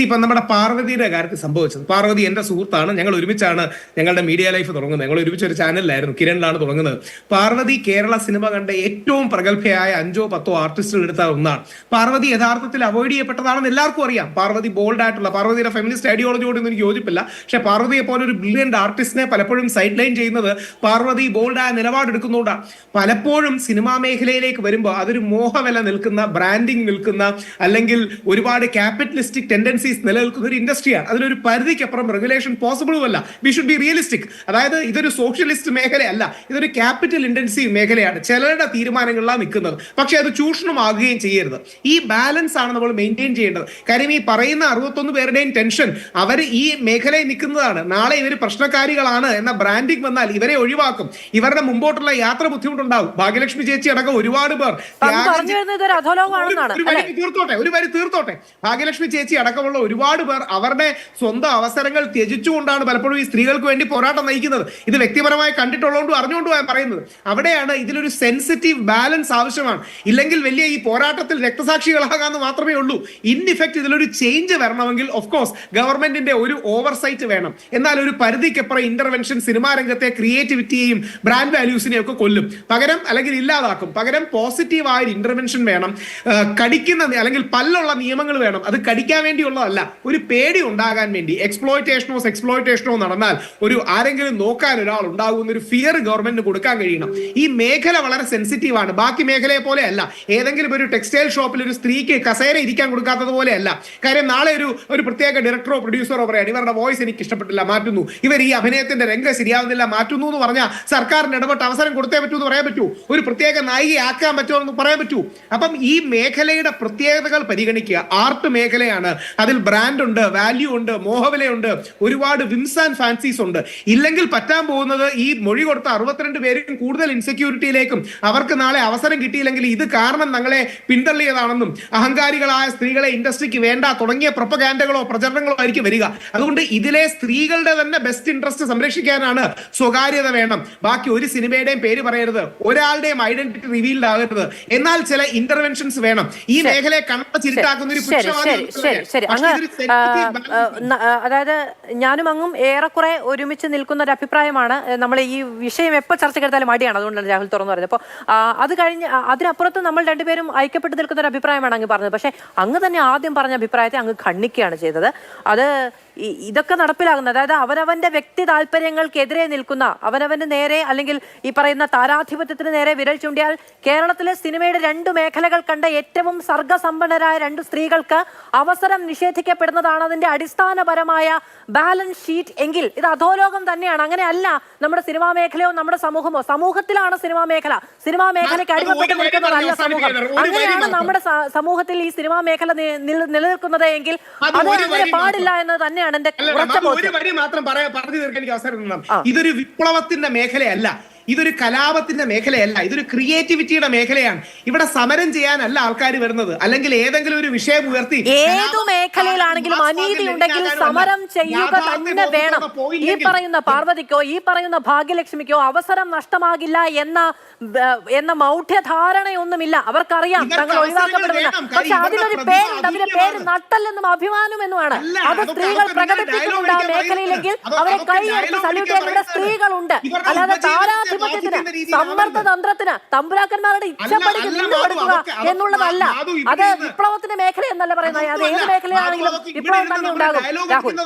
C ഇപ്പം നമ്മുടെ പാർവതിയുടെ കാര്യത്തിൽ സംഭവിച്ചത്. പാർവതി എന്റെ സുഹൃത്താണ്. ഞങ്ങൾ ഒരുമിച്ചാണ് ഞങ്ങളുടെ മീഡിയ ലൈഫ് തുടങ്ങുന്നത്. ഞങ്ങൾ ഒരുമിച്ച് ഒരു ചാനലിലായിരുന്നു കിരണിലാണ് തുടങ്ങുന്നത്. പാർവതി കേരള സിനിമ കണ്ട ഏറ്റവും പ്രഗത്ഭയായ അഞ്ചോ പത്തോ ആർട്ടിസ്റ്റുകൾ എടുത്ത ഒന്നാണ്. പാർവതി യഥാർത്ഥത്തിൽ അവോയ്ഡ് ചെയ്യപ്പെട്ടതാണെന്ന് എല്ലാവർക്കും അറിയാം. പാർവതി ബോൾഡ് ആയിട്ടുള്ള പാർവതിയുടെ ഫെമിനിസ്റ്റ് ഐഡിയോളജിയോടൊന്നും എനിക്ക് യോജിപ്പില്ല. പക്ഷെ പാർവതിയെ പോലെ ഒരു ബ്രില്യൻ ആർട്ടിസ്റ്റിനെ പലപ്പോഴും സൈഡ് ലൈൻ ചെയ്യുന്നത് പാർവതി ബോൾഡായ നിലപാടെടുക്കുന്നതുകൊണ്ടാണ്. പലപ്പോഴും സിനിമാ മേഖലയിലേക്ക് വരുമ്പോൾ അതൊരു മോഹവില നിൽക്കുന്ന ബ്രാൻഡിങ് നിൽക്കുന്ന അല്ലെങ്കിൽ ഒരുപാട് ക്യാപിറ്റലിസ്റ്റിക് ടെൻഡൻസീസ് നിലനിൽക്കുന്ന ഒരു ഇൻഡസ്ട്രിയാണ് അതിനൊരു പരിധിക്കപ്പുറം റെഗുലേഷൻ പോസിബിളും അല്ല. വി ഷുഡ് ബി റിയലിസ്റ്റിക് അതായത് ഇതൊരു സോഷ്യലിസ്റ്റ് മേഖലയല്ല. ഇതൊരു ക്യാപിറ്റൽ ഇൻഡൻസീവ് മേഖലയാണ്. ചിലരുടെ തീരുമാനങ്ങളിലാണ് നിൽക്കുന്നത്. പക്ഷേ അത് ചൂഷണമാകുകയും ചെയ്യരുത്. ഈ ബാലൻസ് ആണ് നമ്മൾ മെയിന്റെയിൻ ചെയ്യേണ്ടത്. കാര്യം ഈ പറയുന്ന അറുപത്തൊന്ന് പേരുടെയും ടെൻഷൻ അവർ ഈ മേഖലയിൽ നിൽക്കുന്നതാണ്. നാളെ ഇവർ പ്രശ്നക്കാരികളാണ് എന്ന ബ്രാൻഡിംഗ് വന്നാൽ ഇവരെ ഒഴിവാക്കും. ഇവരുടെ മുമ്പോട്ടുള്ള യാത്ര ബുദ്ധിമുട്ടുണ്ടാവും. ഭാഗ്യലക്ഷ്മി ചേച്ചി അടക്കം ഒരുപാട് പേർ ഒരു വരി തീർത്തോട്ടെ ഒരു വരി തീർത്തോട്ടെ. ഭാഗ്യലക്ഷ്മി ചേച്ചി അടക്കമുള്ള ഒരുപാട് പേർ അവരുടെ സ്വന്തം അവസരങ്ങൾ ത്യജിച്ചുകൊണ്ടാണ് പലപ്പോഴും ഈ സ്ത്രീകൾക്ക് വേണ്ടി പോരാട്ടം നയിക്കുന്നത്. ഇത് വ്യക്തിപരമായി കണ്ടിട്ടുള്ളതുകൊണ്ടും അറിഞ്ഞുകൊണ്ടും പറയുന്നത്. അവിടെയാണ് ഇതിലൊരു സെൻസിറ്റീവ് ബാലൻസ് ആവശ്യമാണ്. ഇല്ലെങ്കിൽ വലിയ ഈ പോരാട്ടത്തിൽ രക്തസാക്ഷികളാകാന്ന് മാത്രമേ ഉള്ളൂ. ഇൻ ഇഫക്റ്റ് ഇതിലൊരു ചേഞ്ച് വരണമെങ്കിൽ ഓഫ് കോഴ്സ് ഗവൺമെന്റിന്റെ ഒരു ഓവർസൈറ്റ് വേണം. എന്നാൽ ഒരു പരിധിക്കപ്പുറം ഇന്റർവെൻഷൻ സിനിമാ രംഗത്തെ ക്രിയേറ്റിവിറ്റിയെയും ബ്രാൻഡ് വാല്യൂസിനെയും ഒക്കെ കൊല്ലും. പകരം അല്ലെങ്കിൽ ഇല്ലാതാക്കും. പകരം പോസിറ്റീവായ ഒരു ഇന്റർവെൻഷൻ വേണം. കടിക്കുന്ന അല്ലെങ്കിൽ പല്ലുള്ള നിയമങ്ങൾ വേണം. അത് കടിക്കാൻ വേണ്ടിയുള്ളതല്ല ഒരു പേടി ഉണ്ടാകാൻ വേണ്ടി എക്സ്പ്ലോയിറ്റേഷനോ എക്സ്പ്ലോയിറ്റേഷനോ നടന്നാൽ ഒരു ആരെങ്കിലും നോക്കാൻ ഒരാൾ ഉണ്ടാകുന്ന ഒരു ഫിയർ ഗവൺമെന്റിന് കൊടുക്കാൻ കഴിയണം. ഈ മേഖല വളരെ സെൻസിറ്റീവ് ആണ്. ബാക്കി മേഖലയെ പോലെ അല്ല. ഏതെങ്കിലും ഒരു ടെക്സ്റ്റൈൽ ഷോപ്പിൽ ഒരു സ്ത്രീക്ക് കസേര ഇരിക്കാൻ കൊടുക്കാത്തത് പോലെ അല്ല. കാര്യം നാളെ ഒരു ഒരു പ്രത്യേക ഡയറക്ടറോ പ്രൊഡ്യൂസറോ പറയാണ് ഇവരുടെ വോയിസ് എനിക്ക് ഇഷ്ടപ്പെട്ടില്ല മാറ്റുന്നു. ഇവർ ഈ അഭിനയത്തിന്റെ രംഗം ശരിയാവുന്നില്ല മാറ്റുന്നു എന്ന് പറഞ്ഞാൽ സർക്കാരിന് ഇടപെട്ട് അവസരം കൊടുത്തേ പറ്റൂ എന്ന് പറയാൻ പറ്റൂ. ഒരു പ്രത്യേക നായികയാക്കാൻ പറ്റുമോ എന്ന് പറയാൻ പറ്റൂ. അപ്പം ഈ മേഖലയുടെ പ്രത്യേകതകൾ പരിഗണിക്കുക ആർട്ട് മേഖലയാണ്. അതിൽ ബ്രാൻഡ് ഉണ്ട് വാല്യൂ ഉണ്ട് മോഹവിലയുണ്ട് ഒരുപാട് വിംസ് ആൻഡ് ഫാൻസീസ് ഉണ്ട് ഇല്ലെങ്കിൽ പറ്റാൻ പോകുന്നത് ഈ മൊഴി കൊടുത്ത അറുപത്തിരണ്ട് പേരും കൂടുതൽ ഇൻസെക്യൂരിറ്റിയിലേക്കും അവർക്ക് നാളെ അവസരം കിട്ടിയില്ലെങ്കിൽ ഇത് കാരണം ഞങ്ങളെ പിന്തള്ളിയതാണെന്നും അഹങ്കാരികളായ സ്ത്രീകളെ ഇൻഡസ്ട്രിക്ക് വേണ്ട തുടങ്ങിയ പ്രൊപ്പഗാൻഡകളോ പ്രചരണങ്ങളോ ആയിരിക്കും വരിക. അതുകൊണ്ട് ഇതിലെ സ്ത്രീകളുടെ തന്നെ ബെസ്റ്റ് ഇൻട്രസ്റ്റ് സംരക്ഷിക്കാനാണ് സ്വകാര്യത വേണം. ബാക്കി ഒരു സിനിമയുടെയും പേര് പറയരുത്. ഒരാളുടെയും ഐഡന്റിറ്റി റിവീൽഡ് ആകരുത്. എന്നാൽ ചില ഇന്റർവെൻഷൻസ് വേണം. ഈ മേഖലയെ കണ്ണ കണ്ണച്ചിരിട്ടാക്കുന്ന ഒരു അങ്ങ് അതായത് ഞാനും അങ്ങും ഏറെക്കുറെ ഒരുമിച്ച് നിൽക്കുന്ന ഒരു അഭിപ്രായമാണ്. നമ്മൾ ഈ വിഷയം എപ്പോൾ ചർച്ചക്കെടുത്താലും മടിയാണ്. അതുകൊണ്ടാണ് രാഹുൽ തുറന്നു പറയുന്നത് അപ്പോൾ അത് കഴിഞ്ഞ് അതിനപ്പുറത്ത് നമ്മൾ രണ്ടുപേരും ഐക്യപ്പെട്ട് നിൽക്കുന്ന ഒരു അഭിപ്രായമാണ് അങ്ങ് പറഞ്ഞത്. പക്ഷേ അങ്ങ് തന്നെ ആദ്യം പറഞ്ഞ അഭിപ്രായത്തെ അങ്ങ് ഖണ്ഡിക്കുകയാണ് ചെയ്തത്. അത് ഇതൊക്കെ നടപ്പിലാകുന്നത്. അതായത് അവനവന്റെ വ്യക്തി താല്പര്യങ്ങൾക്കെതിരെ നിൽക്കുന്ന അവനവന് നേരെ അല്ലെങ്കിൽ ഈ പറയുന്ന താരാധിപത്യത്തിന് നേരെ വിരൽ ചൂണ്ടിയാൽ കേരളത്തിലെ സിനിമയുടെ രണ്ട് മേഖലകൾ കണ്ട ഏറ്റവും സർഗസമ്പന്നരായ രണ്ട് സ്ത്രീകൾക്ക് അവസരം നിഷേധിക്കപ്പെടുന്നതാണ് അതിന്റെ അടിസ്ഥാനപരമായ ബാലൻസ് ഷീറ്റ് എങ്കിൽ. ഇത് അധോലോകം തന്നെയാണ്. അങ്ങനെയല്ല നമ്മുടെ സിനിമാ മേഖലയോ നമ്മുടെ സമൂഹമോ. സമൂഹത്തിലാണ് സിനിമാ മേഖല. സിനിമാ മേഖലയ്ക്ക് അടിമപ്പെട്ട് നിൽക്കുന്നതല്ല സമൂഹം. അങ്ങനെയാണ് നമ്മുടെ സമൂഹത്തിൽ ഈ സിനിമാ മേഖല നിലനിൽക്കുന്നത് എങ്കിൽ അത് അങ്ങനെ പാടില്ല എന്ന് തന്നെയാണ്. എന്റെ ഒരു വരി മാത്രം പറയാ പറഞ്ഞു തീർക്കാൻ എനിക്ക് അവസരം ഇതൊരു വിപ്ലവത്തിന്റെ മേഖലയല്ല. ഇതൊരു കലാപത്തിന്റെ മേഖലയല്ല ഇതൊരു ക്രിയേറ്റിവിറ്റിയുടെ മേഖലയാണ്. ഇവിടെ സമരം ചെയ്യാനല്ല ആൾക്കാർ വരുന്നത്. അല്ലെങ്കിൽ ഏതെങ്കിലും ഒരു വിഷയം ഉയർത്തി ഏതു മേഖലയിലാണെങ്കിലും അനീതി ഉണ്ടെങ്കിൽ സമരം ചെയ്യുക തന്നെ വേണം. ഈ പറയുന്ന പാർവതിക്കോ ഈ പറയുന്ന ഭാഗ്യലക്ഷ്മിക്കോ അവസരം നഷ്ടമാകില്ല എന്ന എന്ന മൗഢ്യധാരണയൊന്നുമില്ല. അവർക്കറിയാം തങ്ങൾ ഒഴിവാക്കപ്പെടുന്നില്ല. പക്ഷെ അതിനൊരു പേര് പേരുണ്ട്. അതിന്റെ പേര് നട്ടല്ലെന്നും അഭിമാനം എന്നുമാണ്. അത് സ്ത്രീകൾ പ്രകടിപ്പിക്കുന്നുണ്ട് ആ മേഖലയിലെങ്കിൽ അവരെ കൈയെടുത്ത് സല്യൂട്ട് അടിക്കാൻ ചെയ്യാൻ ഇവിടെ സ്ത്രീകളുണ്ട്. അല്ലാതെ ഉപജീവനത്തെ ബാധിക്കുന്ന സമ്മർദ്ദ തന്ത്രത്തിന് തമ്പുരാക്കന്മാരുടെ ഇച്ഛപ്പടിക്ക് നിന്ന് കൊടുക്കുക എന്നുള്ളതല്ല അത് വിപ്ലവത്തിന്റെ മേഖല എന്നല്ല പറയുന്നത്? അത് ഏത് മേഖലയാണെങ്കിലും വിപ്ലവം തന്നെ ഉണ്ടാകും. രാഹുൽ.